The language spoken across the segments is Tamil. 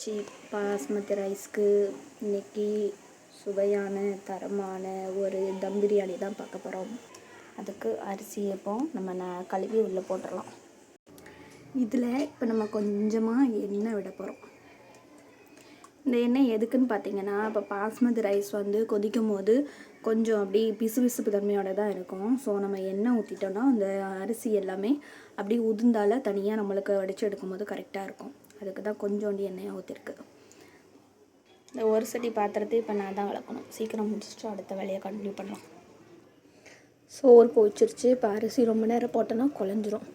சீப் பாஸ்மதி ரைஸ்க்கு இன்னைக்கு சுவையான தரமான ஒரு தம் பிரியாணி தான் பார்க்க போகிறோம் அதுக்கு அரிசி இப்போ நம்ம ந கழுவி உள்ளே போட்டுடலாம் இதில் இப்போ நம்ம கொஞ்சமாக எண்ணெய் விட போகிறோம் இந்த எண்ணெய் எதுக்குன்னு பார்த்தீங்கன்னா இப்போ பாஸ்மதி ரைஸ் வந்து கொதிக்கும் போது கொஞ்சம் அப்படி பிசு பிசுப்பு தன்மையோட தான் இருக்கும். ஸோ நம்ம எண்ணெய் ஊற்றிட்டோம்னா அந்த அரிசி எல்லாமே அப்படி உதிர்ந்தால தனியாக நம்மளுக்கு வடித்து எடுக்கும்போது கரெக்டாக இருக்கும். அதுக்கு தான் கொஞ்சோண்டி எண்ணெயை ஊற்றிருக்கு இந்த ஒரு சட்டி பாத்திரத்தை இப்போ நான் தான் வளர்க்கணும். சீக்கிரம் முடிச்சுட்டு அடுத்த வேலையை கண்டினியூ பண்ணலாம். சோறு போயிச்சிருச்சு இப்போ அரிசி ரொம்ப நேரம் போட்டோன்னா குழஞ்சிரும்.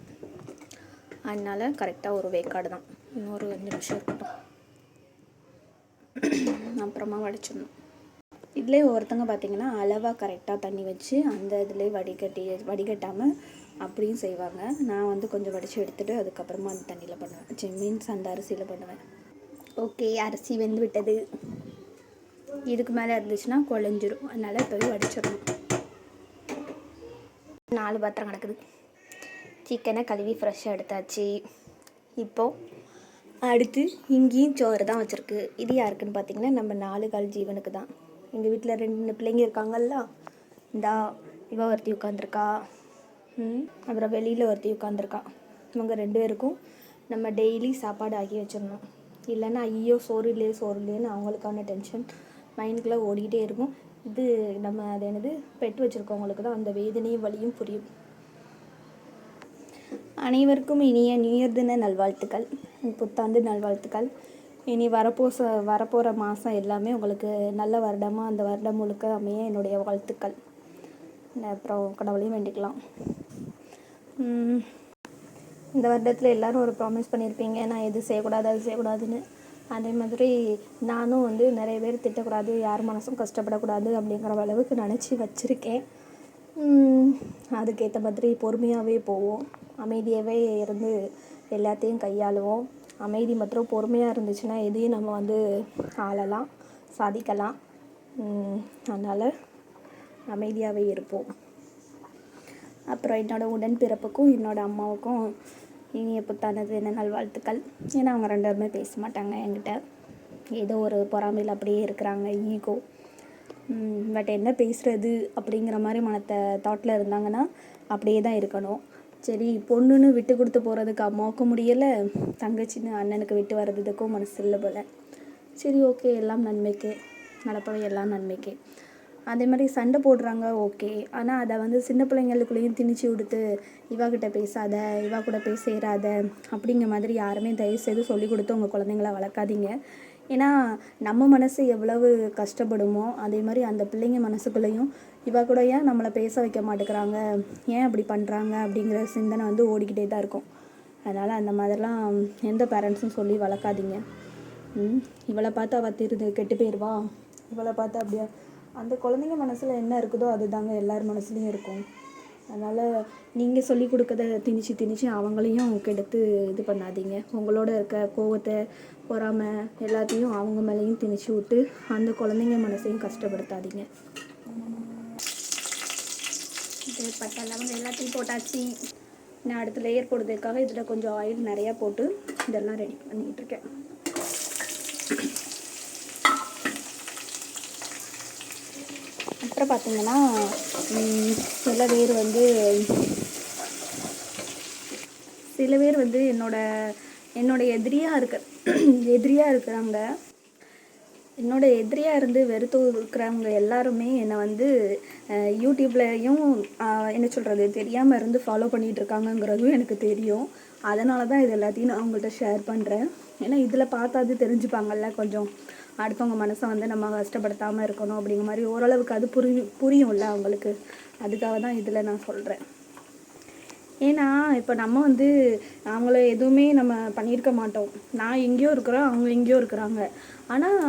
அதனால் கரெக்டாக ஒரு வேக்காடு தான். இன்னொரு அஞ்சு நிமிஷம் இருக்கட்டும். அப்புறமா வடிச்சிடணும். இதிலே ஒருத்தங்க பார்த்தீங்கன்னா அளவாக கரெக்டாக தண்ணி வச்சு அந்த இதிலே வடிகட்டி வடிகட்டாமல் அப்படியும் செய்வாங்க. நான் வந்து கொஞ்சம் வடித்து எடுத்துகிட்டு அதுக்கப்புறமா அந்த தண்ணியில் பண்ணுவேன். சி மீன்ஸ் அந்த அரிசியில் பண்ணுவேன். ஓகே அரிசி வெந்து விட்டது. இதுக்கு மேலே இருந்துச்சுன்னா குழஞ்சிரும் அதனால் இப்போவே வடிச்சிடணும். நாலு பாத்திரம் கிடக்குது. சிக்கனை கழுவி ஃப்ரெஷ்ஷாக எடுத்தாச்சு. இப்போது அடுத்து இங்கேயும் சோறு தான் வச்சுருக்கு. இது யாருக்குன்னு பார்த்தீங்கன்னா நம்ம நாலு கால் ஜீவனுக்கு தான். எங்கள் வீட்டில் ரெண்டு பிள்ளைங்க இருக்காங்கல்ல? இந்தா இவ ஒருத்தி உட்காந்துருக்கா அப்புறம் வெளியில் ஒருத்தி உட்காந்துருக்கான் இவங்க ரெண்டு பேருக்கும் நம்ம டெய்லி சாப்பாடு ஆக்கி வச்சிடணும். இல்லைன்னா ஐயோ சோறு இல்லையே சோறு இல்லையேன்னு அவங்களுக்கான டென்ஷன் மைண்டுக்குள்ளே ஓடிக்கிட்டே இருக்கும். இது நம்ம அது என்னது பெட் வச்சுருக்கவங்களுக்கு தான் அந்த வேதனையும் வலியும் புரியும். அனைவருக்கும் இனிய நியூ இயர் தின நல்வாழ்த்துக்கள். புத்தாண்டு நல்வாழ்த்துக்கள். இனி வரப்போ ச வரப்போகிற மாதம் எல்லாமே உங்களுக்கு நல்ல வருடமாக அந்த வருடம் முழுக்க அமைய என்னுடைய வாழ்த்துக்கள். அப்புறம் கடவுளையும் வேண்டிக்கலாம். இந்த வருடத்தில் எல்லாரும் ஒரு ப்ராமிஸ் பண்ணியிருப்பீங்க நான் எது செய்யக்கூடாது அது செய்யக்கூடாதுன்னு. அதே மாதிரி நானும் வந்து நிறைய பேர் திட்டக்கூடாது யார் மனசும் கஷ்டப்படக்கூடாது அப்படிங்கிற அளவுக்கு நினச்சி வச்சுருக்கேன். அதுக்கேற்ற மாதிரி பொறுமையாகவே போவோம். அமைதியாகவே இருந்து எல்லாத்தையும் கையாளுவோம். அமைதி மற்றும் பொறுமையாக இருந்துச்சுன்னா எதையும் நம்ம வந்து ஆளலாம் சாதிக்கலாம். அதனால் அமைதியாகவே இருப்போம். அப்புறம் என்னோடய உடன்பிறப்புக்கும் என்னோடய அம்மாவுக்கும் இனிய புத்தானது என்ன நல்வாழ்த்துக்கள் ஏன்னா அவங்க ரெண்டு பேருமே பேச மாட்டாங்க என்கிட்ட. ஏதோ ஒரு பொறாமையில் அப்படியே இருக்கிறாங்க ஈகோ பட் என்ன பேசுகிறது அப்படிங்கிற மாதிரி மனத்தை தாட்டில் இருந்தாங்கன்னா அப்படியே தான் இருக்கணும். சரி பொண்ணுன்னு விட்டு கொடுத்து போகிறதுக்கு அம்மாவுக்கும் முடியலை தங்கச்சின்னு அண்ணனுக்கு விட்டு வர்றதுக்கும் மனசு இல்லை போல். சரி ஓகே எல்லாம் நன்மைக்கே நடப்பவை எல்லாம் நன்மைக்கே. அதே மாதிரி சண்டை போடுறாங்க ஓகே ஆனால் அதை வந்து சின்ன பிள்ளைங்களுக்குள்ளேயும் திணிச்சு விடுத்து இவா கிட்ட பேசாத இவா கூட போய் சேராத அப்படிங்கிற மாதிரி யாருமே தயவுசெய்து சொல்லி கொடுத்து உங்கள் குழந்தைங்கள வளர்க்காதீங்க. ஏன்னா நம்ம மனசு எவ்வளவு கஷ்டப்படுமோ அதே மாதிரி அந்த பிள்ளைங்க மனசுக்குள்ளேயும் இவா கூட ஏன் நம்மளை பேச வைக்க மாட்டேங்கிறாங்க ஏன் அப்படி பண்ணுறாங்க அப்படிங்கிற சிந்தனை வந்து ஓடிக்கிட்டே தான் இருக்கும். அதனால் அந்த மாதிரிலாம் எந்த பேரண்ட்ஸும் சொல்லி வளர்க்காதீங்க. இவளை பார்த்து அவள் திருது கெட்டு போயிடுவா இவளை பார்த்து அப்படியா அந்த குழந்தைங்க மனசில் என்ன இருக்குதோ அதுதாங்க எல்லார் மனசுலேயும் இருக்கும். அதனால் நீங்கள் சொல்லி கொடுக்கறத திணிச்சு திணிச்சு அவங்களையும் கெடுத்து இது பண்ணாதீங்க. உங்களோட இருக்க கோவத்தை பொறாமை எல்லாத்தையும் அவங்க மேலேயும் திணிச்சு விட்டு அந்த குழந்தைங்க மனசையும் கஷ்டப்படுத்தாதீங்க. இது பட்டை லவங்க எல்லாத்தையும் போட்டாச்சு. நான் அடுத்த லேயர் போடுறதுக்காக இதில் கொஞ்சம் ஆயில் நிறையா போட்டு இதெல்லாம் ரெடி பண்ணிகிட்டு அதுக்கப்புறம் அப்புறம் பார்த்தீங்கன்னா சில பேர் வந்து சில பேர் வந்து என்னோட என்னோட எதிரியாக இருக்க எதிரியாக இருக்கிறாங்க என்னோட எதிரியாக இருந்து வெறுத்து இருக்கிறவங்க எல்லாருமே என்னை வந்து யூடியூப்லேயும் என்ன சொல்கிறது தெரியாமல் இருந்து ஃபாலோ பண்ணிகிட்டு இருக்காங்கங்கிறதும் எனக்கு தெரியும். அதனால தான் இது எல்லாத்தையும் நான் அவங்கள்ட்ட ஷேர் பண்ணுறேன் ஏன்னா இதில் பார்த்தாது தெரிஞ்சுப்பாங்கல்ல கொஞ்சம். அடுத்தவங்க மனசை வந்து நம்ம கஷ்டப்படுத்தாமல் இருக்கணும் அப்படிங்கிற மாதிரி ஓரளவுக்கு அது புரியும் புரியும்ல அவங்களுக்கு. அதுக்காக தான் இதில் நான் சொல்கிறேன் ஏன்னா இப்போ நம்ம வந்து அவங்கள எதுவுமே நம்ம பண்ணியிருக்க மாட்டோம். நான் எங்கேயோ இருக்கிறோம் அவங்க எங்கேயோ இருக்கிறாங்க. ஆனால்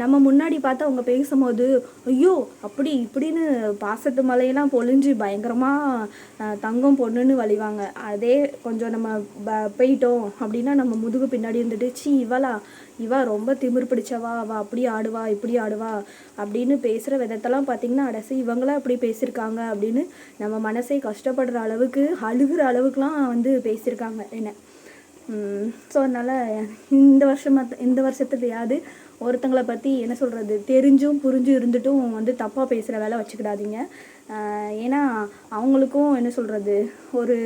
நம்ம முன்னாடி பார்த்து அவங்க பேசும்போது ஐயோ அப்படி இப்படின்னு பாசத்து மலையெல்லாம் பொழிஞ்சு பயங்கரமாக தங்கம் பொண்ணுன்னு வழிவாங்க. அதே கொஞ்சம் நம்ம ப போயிட்டோம். அப்படின்னா நம்ம முதுகு பின்னாடி இருந்துட்டு சி இவளா இவா ரொம்ப திமிர் பிடிச்சவா அவள் அப்படி ஆடுவா இப்படி ஆடுவா. அப்படின்னு பேசுகிற விதத்தெல்லாம் பார்த்தீங்கன்னா அடசி இவங்களாம் இப்படி பேசியிருக்காங்க? அப்படின்னு நம்ம மனசை கஷ்டப்படுற அளவுக்கு அழுகிற அளவுக்குலாம் வந்து பேசியிருக்காங்க என்ன. ஸோ அதனால் இந்த வருஷமா இந்த வருஷத்துலையாவது ஒருத்தங்களை பற்றி என்ன சொல்கிறது தெரிஞ்சும் புரிஞ்சும் இருந்துட்டும் வந்து தப்பாக பேசுகிற வேலை வச்சுக்கிடாதீங்க. ஏன்னா அவங்களுக்கும் என்ன சொல்கிறது ஒரு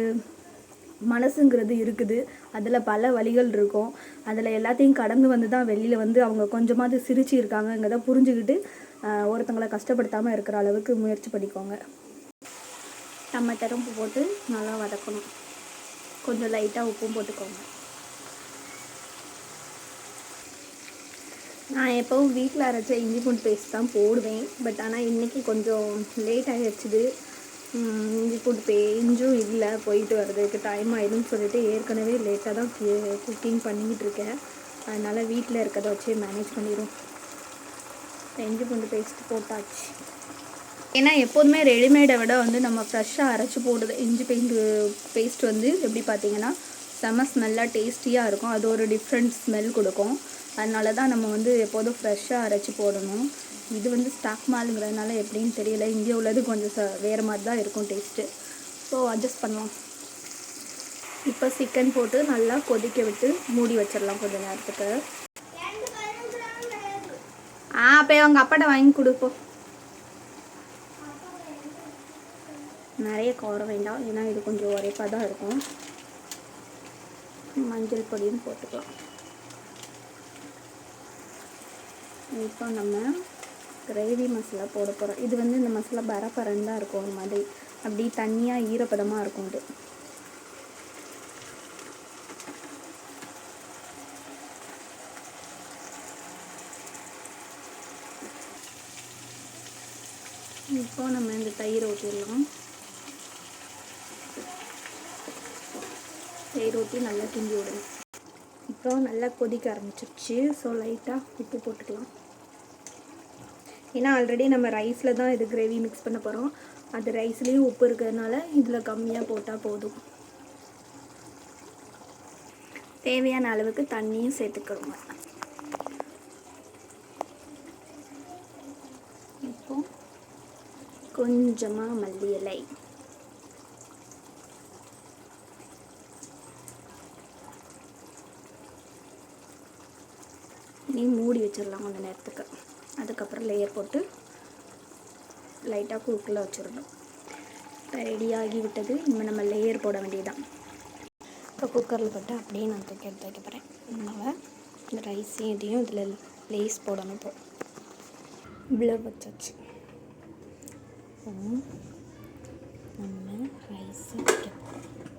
மனசுங்கிறது இருக்குது. அதில் பல வழிகள் இருக்கும். அதில் எல்லாத்தையும் கடந்து வந்து தான் வெளியில் வந்து அவங்க கொஞ்சமாவது சிரிச்சு இருக்காங்கங்கிறத புரிஞ்சுக்கிட்டு ஒருத்தங்களை கஷ்டப்படுத்தாமல் இருக்கிற அளவுக்கு முயற்சி பண்ணிக்கோங்க. டமாட்டரும் போட்டு நல்லா வதக்கணும். கொஞ்சம் லைட்டாக உப்பும் போட்டுக்கோங்க. நான் எப்போவும் வீட்டில் அரைச்ச இஞ்சி பூண்டு பேஸ்ட் தான் போடுவேன். பட் ஆனால் இன்றைக்கி கொஞ்சம் லேட் ஆகிடுச்சிது இஞ்சி பூண்டு பே இஞ்சும் இல்லை போயிட்டு வர்றதுக்கு டைம் ஆகிடும்னு சொல்லிட்டு ஏற்கனவே லேட்டாக தான் குக்கிங் பண்ணிக்கிட்டு இருக்கேன். அதனால் வீட்டில் இருக்கிறத வச்சு மேனேஜ் பண்ணிடும் இஞ்சி பூண்டு பேஸ்ட் போட்டாச்சு. ஏன்னா எப்போதுமே ரெடிமேடை விட வந்து நம்ம ஃப்ரெஷ்ஷாக அரைச்சி போடுறது இஞ்சி பெயிண்ட் பேஸ்ட் வந்து எப்படி பார்த்தீங்கன்னா செம ஸ்மெல்லாக டேஸ்டியாக இருக்கும். அது ஒரு டிஃப்ரெண்ட் ஸ்மெல் கொடுக்கும். அதனால தான் நம்ம வந்து எப்போதும் ஃப்ரெஷ்ஷாக அரைச்சி போடணும். இது வந்து ஸ்டாக் மாலுங்கிறதுனால எப்படின்னு தெரியல. இங்கே உள்ளது கொஞ்சம் ச வேறு மாதிரி தான் இருக்கும் டேஸ்ட்டு ஸோ அட்ஜஸ்ட் பண்ணலாம். இப்போ சிக்கன் போட்டு நல்லா கொதிக்க விட்டு மூடி வச்சிடலாம் கொஞ்சம் நேரத்துக்கு. ஆ அப்போ அவங்க அப்பாட்ட வாங்கி கொடுப்போம் நிறைய கோர வேண்டாம். ஏன்னா இது கொஞ்சம் உரைப்பாக தான் இருக்கும். மஞ்சள் பொடியும் போட்டுக்கலாம். இப்போ நம்ம கிரேவி மசாலா போட போகிறோம் இது வந்து இந்த மசாலா பரப்பரன்னு தான் இருக்கும் ஒரு மாதிரி. அப்படி தண்ணியாக ஈரப்பதமாக இருக்கும் இது இப்போ நம்ம இந்த தயிர் ஊற்றிடலாம் தயிர் ஊற்றி நல்லா கிண்டி விடணும். இப்போ நல்லா கொதிக்க ஆரம்பிச்சிருச்சு. ஸோ லைட்டாக உப்பு போட்டுக்கலாம். ஏன்னா ஆல்ரெடி நம்ம ரைஸில் தான் இது கிரேவி மிக்ஸ் பண்ண போகிறோம் அது ரைஸ்லேயும் உப்பு இருக்கிறதுனால இதில் கம்மியாக போட்டால் போதும். தேவையான அளவுக்கு தண்ணியும் சேர்த்துக்கிறோங்க இப்போ கொஞ்சமாக மல்லி இலை. நீ மூடி வச்சிடலாம் கொஞ்ச நேரத்துக்கு. அதுக்கப்புறம் லேயர் போட்டு லைட்டாக குறுக்கில் வச்சிடணும். இப்போ ரெடியாகி விட்டது. இனிமேல் நம்ம லேயர் போட வேண்டியதுதான். இப்போ குக்கரில் போட்டு அப்படியே நான் தூக்கி எடுத்து வைக்க போகிறேன் அதனால் இந்த ரைஸையும் இதையும் இதில் லேஸ் போடணும் இப்போ. இவ்வளோ வச்சாச்சு. நம்ம ரைஸை வைக்க போகிறோம்